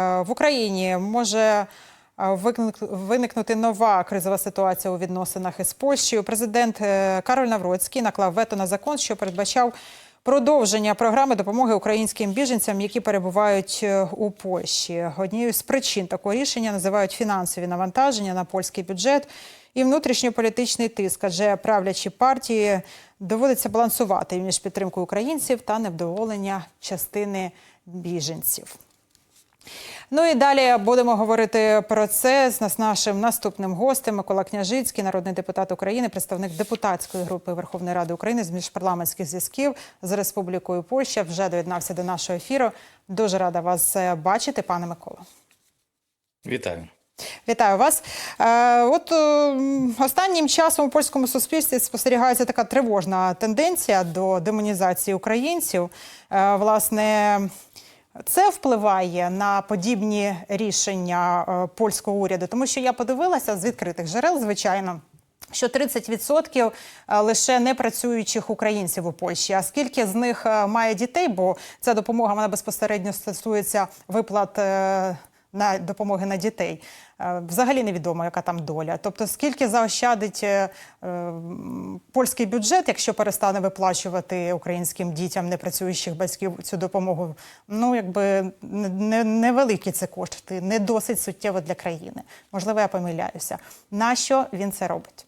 Е, В Україні може е, виникнути нова кризова ситуація у відносинах із Польщею. Президент е, Кароль Навроцький наклав вето на закон, що передбачав продовження програми допомоги українським біженцям, які перебувають у Польщі. Однією з причин такого рішення називають фінансові навантаження на польський бюджет і внутрішньополітичний тиск, адже правлячі партії доводиться балансувати між підтримкою українців та невдоволення частини біженців. Ну і далі будемо говорити про це з нас- нашим наступним гостем Микола Княжицький, народний депутат України, представник депутатської групи Верховної Ради України з міжпарламентських зв'язків з Республікою Польща. Вже доєднався до нашого ефіру. Дуже рада вас е, бачити, пане Микола. Вітаю. Вітаю вас. Е, от е, останнім часом у польському суспільстві спостерігається така тривожна тенденція до демонізації українців. Власне, це впливає на подібні рішення е, польського уряду, тому що я подивилася з відкритих джерел, звичайно. Що 30% лише непрацюючих українців у Польщі. А скільки з них е, має дітей? Бо ця допомога вона безпосередньо стосується виплат е, на допомоги на дітей. Е, Взагалі невідомо, яка там доля. Тобто, скільки заощадить е, польський бюджет, якщо перестане виплачувати українським дітям непрацюючих батьків цю допомогу? Ну якби не- не- невеликі це кошти, не досить суттєво для країни. Можливо, я помиляюся. Нащо він це робить?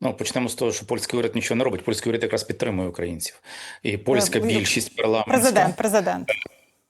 Ну почнемо з того, що польський уряд нічого не робить. Польський уряд якраз підтримує українців, і польська Е, більшість парламентська Президент, президент.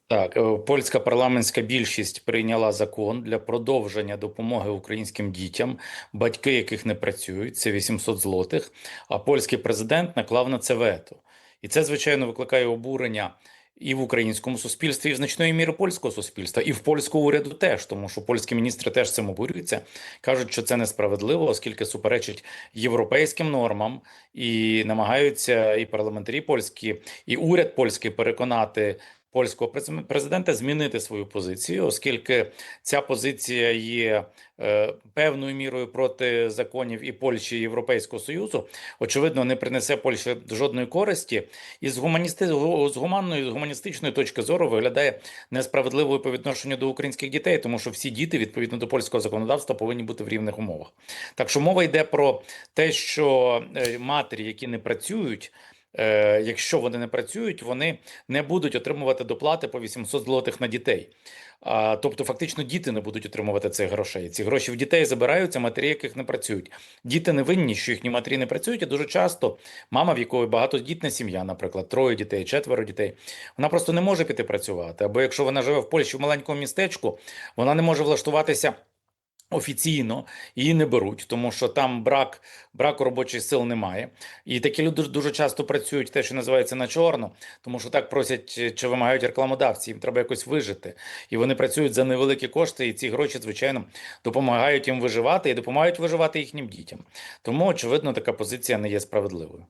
Так, е, польська парламентська більшість прийняла закон для продовження допомоги українським дітям, батьки яких не працюють, це 800 злотих. А польський президент наклав на це вето, і це звичайно викликає обурення. І в українському суспільстві, і в значної міри польського суспільства, і в польського уряду теж, тому що польські міністри теж цим обурюються, кажуть, що це несправедливо, оскільки суперечить європейським нормам, і намагаються і парламентарі польські, і уряд польський переконати польського през- президента змінити свою позицію, оскільки ця позиція є е, певною мірою проти законів і Польщі і Європейського Союзу, очевидно, не принесе Польщі жодної користі, і з гуманісти з гуманної з гуманістичної точки зору виглядає несправедливою по відношенню до українських дітей, тому що всі діти відповідно до польського законодавства повинні бути в рівних умовах. Так що мова йде про те, що е, матері, які не працюють. Е, Якщо вони не працюють, вони не будуть отримувати доплати по 800 злотих на дітей. А, тобто, фактично, діти не будуть отримувати цих грошей. Ці гроші в дітей забираються, матері, яких не працюють. Діти не винні, що їхні матері не працюють. І дуже часто мама, в якої багатодітна сім'я, наприклад, троє дітей, четверо дітей, вона просто не може піти працювати. Або якщо вона живе в Польщі в маленькому містечку, вона не може влаштуватися. Офіційно її не беруть, тому що там брак браку робочих сил немає, і такі люди дуже часто працюють те, що називається на чорно, тому що так просять чи вимагають рекламодавці. Їм треба якось вижити, і вони працюють за невеликі кошти. І ці гроші, звичайно, допомагають їм виживати і допомагають виживати їхнім дітям. Тому очевидно, така позиція не є справедливою.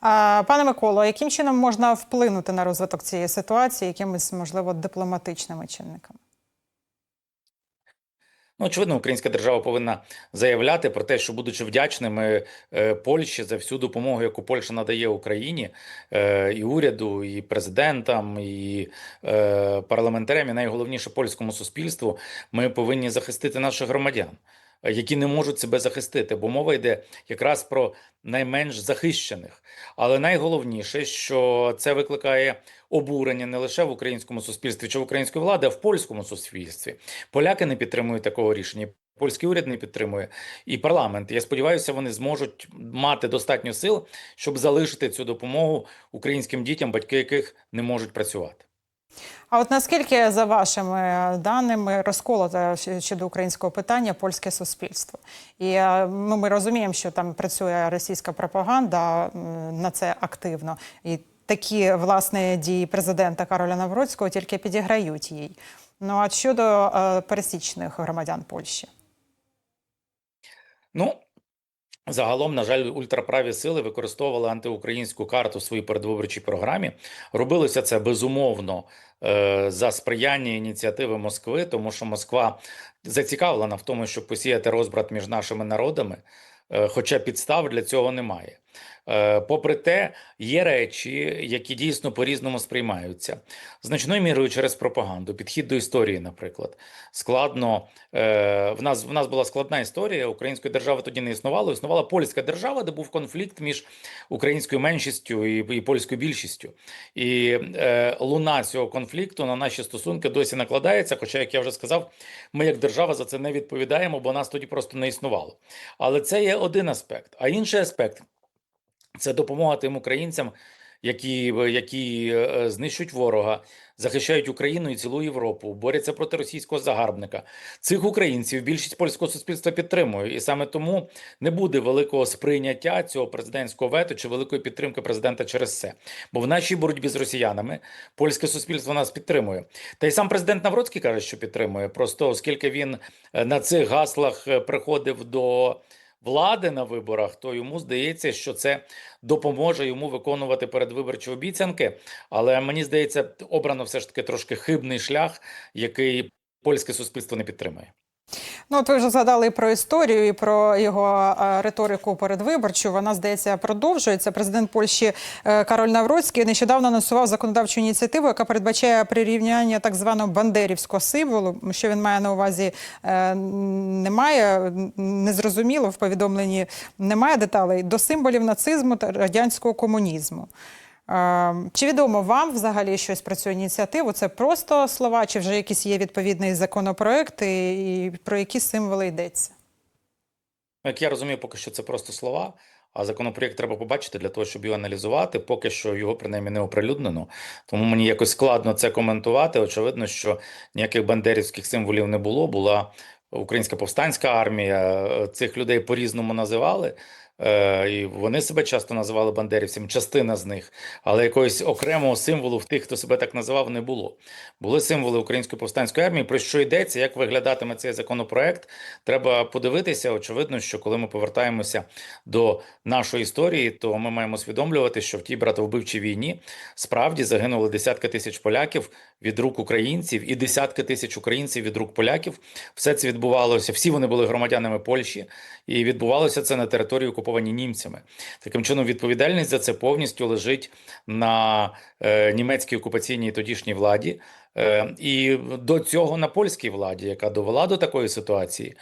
А, Пане Миколо, яким чином можна вплинути на розвиток цієї ситуації, якимись, можливо, дипломатичними чинниками? Ну, очевидно, українська держава повинна заявляти про те, що будучи вдячними е, Польщі за всю допомогу, яку Польща надає Україні, е, і уряду, і президентам, і е, парламентарям, і найголовніше польському суспільству, ми повинні захистити наших громадян, які не можуть себе захистити, бо мова йде якраз про найменш захищених. Але найголовніше, що це викликає обурення не лише в українському суспільстві чи в української влади, а в польському суспільстві. Поляки не підтримують такого рішення. Польський уряд не підтримує і парламент. Я сподіваюся, вони зможуть мати достатньо сил, щоб залишити цю допомогу українським дітям, батьки яких не можуть працювати. А от наскільки, за вашими даними, розколоте щодо українського питання польське суспільство? І е, ну, ми розуміємо, що там працює російська пропаганда на це активно. І такі власне дії президента Кароля Навроцького тільки підіграють їй. Ну а щодо е, пересічних громадян Польщі? Ну загалом, на жаль, ультраправі сили використовували антиукраїнську карту в своїй передвиборчій програмі. Робилося це безумовно е, за сприяння ініціативи Москви, тому що Москва зацікавлена в тому, щоб посіяти розбрат між нашими народами. е, Хоча підстав для цього немає. Е, Попри те, є речі, які дійсно по-різному сприймаються. Значною мірою через пропаганду, підхід до історії, наприклад. Складно е, в нас в нас була складна історія. Української держави тоді не існувало. Існувала польська держава, де був конфлікт між українською меншістю і, і польською більшістю. І е, луна цього конфлікту на наші стосунки досі накладається. Хоча, як я вже сказав, ми як держава за це не відповідаємо, бо нас тоді просто не існувало. Але це є один аспект. А інший аспект це допомога тим українцям, які, які е, знищують ворога, захищають Україну і цілу Європу, борються проти російського загарбника. Цих українців більшість польського суспільства підтримує, і саме тому не буде великого сприйняття цього президентського вето чи великої підтримки президента через це. Бо в нашій боротьбі з росіянами польське суспільство нас підтримує. Та й сам президент Навроцький каже, що підтримує. Просто оскільки він е, на цих гаслах е, приходив до влади на виборах, то йому здається, що це допоможе йому виконувати передвиборчі обіцянки. Але мені здається, обрано все ж таки трошки хибний шлях, який польське суспільство не підтримує. Ну, от ви вже згадали і про історію, і про його е, риторику передвиборчу. Вона здається продовжується. Президент Польщі е, Кароль Навроцький нещодавно анонсував законодавчу ініціативу, яка передбачає прирівняння так званого бандерівського символу. Що він має на увазі, е, немає незрозуміло в повідомленні. Немає деталей до символів нацизму та радянського комунізму. Чи відомо вам взагалі щось про цю ініціативу? Це просто слова, чи вже якийсь є відповідний законопроект, і, про які символи йдеться? Як я розумію, поки що це просто слова. А законопроєкт треба побачити для того, щоб його аналізувати. Поки що його принаймні не оприлюднено. Тому мені якось складно це коментувати. Очевидно, що ніяких бандерівських символів не було. Була українська повстанська армія. Цих людей по-різному називали. Е, і вони себе часто називали бандерівцями, частина з них, але якогось окремого символу в тих, хто себе так називав, не було. Були символи української повстанської армії. Про що йдеться, як виглядатиме цей законопроект? Треба подивитися. Очевидно, що коли ми повертаємося до нашої історії, то ми маємо усвідомлювати, що в тій братовбивчій війні справді загинули десятки тисяч поляків від рук українців і десятки тисяч українців від рук поляків. Все це відбувалося. Всі вони були громадянами Польщі, і відбувалося це на території окуповані німцями. Таким чином, відповідальність за це повністю лежить на е, німецькій окупаційній тодішній владі. Е, І до цього на польській владі, яка довела до такої ситуації,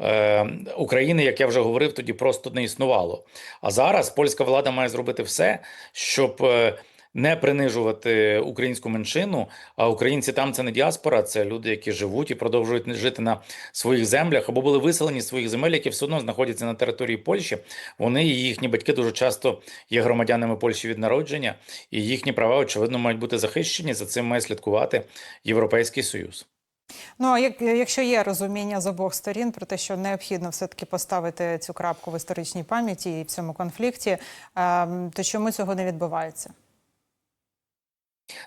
е, України, як я вже говорив, тоді просто не існувало. А зараз польська влада має зробити все, щоб е, не принижувати українську меншину. А українці там це не діаспора, це люди, які живуть і продовжують жити на своїх землях або були виселені з своїх земель, які все одно знаходяться на території Польщі. Вони і їхні батьки дуже часто є громадянами Польщі від народження, і їхні права очевидно мають бути захищені. За цим має слідкувати Європейський Союз. Ну, а як, якщо є розуміння з обох сторін про те, що необхідно все-таки поставити цю крапку в історичній пам'яті і в цьому конфлікті, ем, то чому цього не відбувається?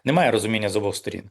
Немає розуміння з обох сторін.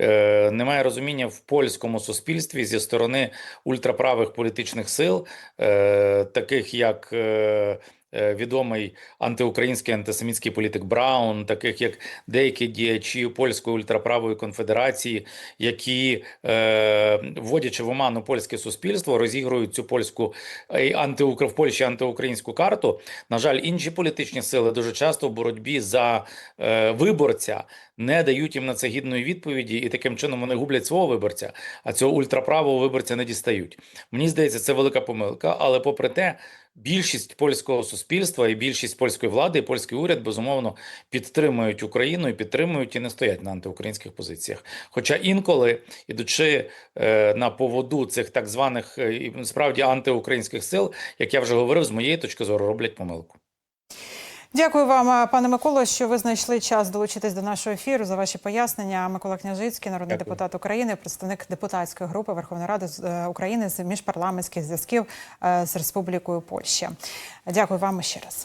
Е, Немає розуміння в польському суспільстві зі сторони ультраправих політичних сил, е, таких як е, е, відомий антиукраїнський антисемітський політик Браун, таких як деякі діячі польської ультраправої конфедерації, які, е, вводячи в оману польське суспільство, розігрують цю польську е, антиукр в Польщі антиукраїнську карту. На жаль, інші політичні сили дуже часто в боротьбі за е, виборця не дають їм на це гідної відповіді, і таким чином вони гублять свого виборця, а цього ультраправого виборця не дістають. Мені здається, це велика помилка, але попри те. Більшість польського суспільства і більшість польської влади, і польський уряд безумовно підтримують Україну і підтримують і не стоять на антиукраїнських позиціях. Хоча інколи, ідучи е, на поводу цих так званих е, і справді антиукраїнських сил, як я вже говорив, з моєї точки зору роблять помилку. Дякую вам, пане Миколо, що ви знайшли час долучитись до нашого ефіру за ваші пояснення. Микола Княжицький, народний Дякую. депутат України, представник депутатської групи Верховної Ради е, України з міжпарламентських зв'язків е, з Республікою Польща. Дякую вам ще раз.